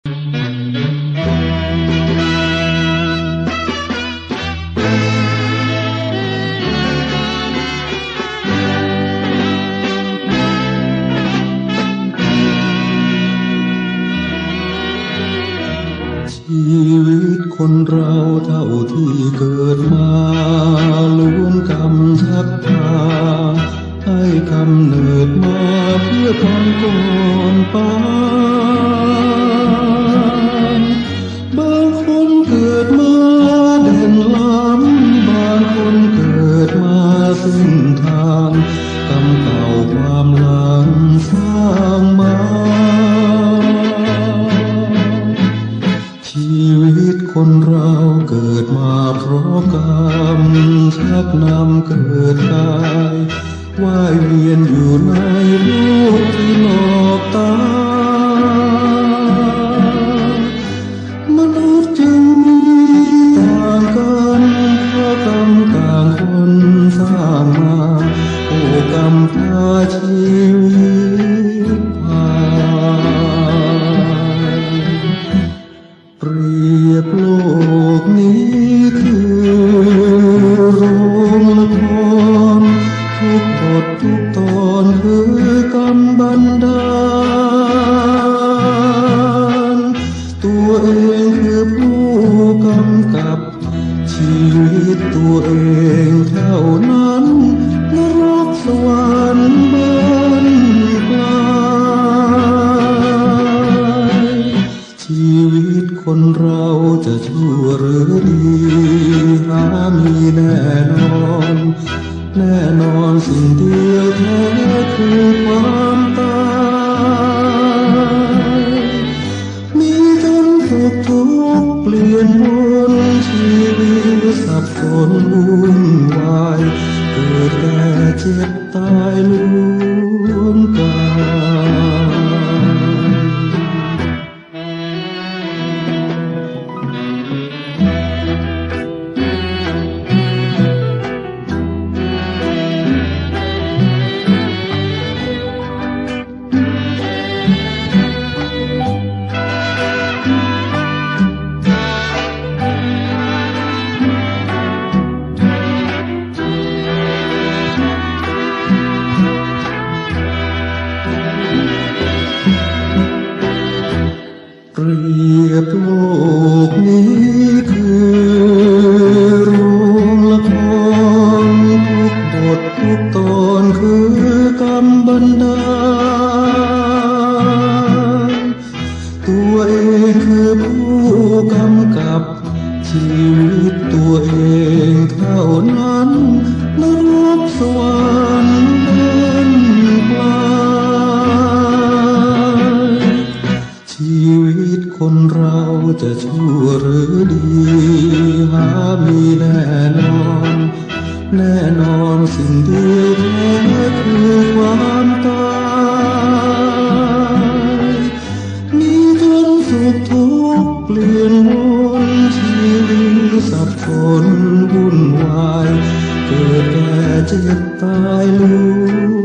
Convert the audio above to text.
ชีวิตคนเราเท่าที่เกิดมาล้วนกำชักพาให้กำเนิดมาเพื่อทำก่อนป นทางกรรมเก่าความหลังสร้างมา ชีวิตคนเราเกิดมาเพราะกรรมชักนำเกิดกายว่ายเวียนอยู่ในโลกที่หลอกตา ชีวิตตัวเองเท่านั้นนรกสวรรค์บนปลายชีวิตคนเราจะชั่วหรือดีหามีแน่นอน แน่นอนสิ่งเดียวแท้คือความตาย ต บโลกนี้คือโรงละครทุกบททุกตอนคือกรรมบันดาลตัวเองคือผู้กำกับชีวิตตัวเองเท่านั้นนรกสวรรค์ จะชั่วหรือดีหามีแน่นอน แน่นอนสิ่งที่แท้คือความตายมีทุกสุขทุกเปลี่ยนวนชีวิตสับสนวุ่นวาย เกิดแก่เจ็บตายล้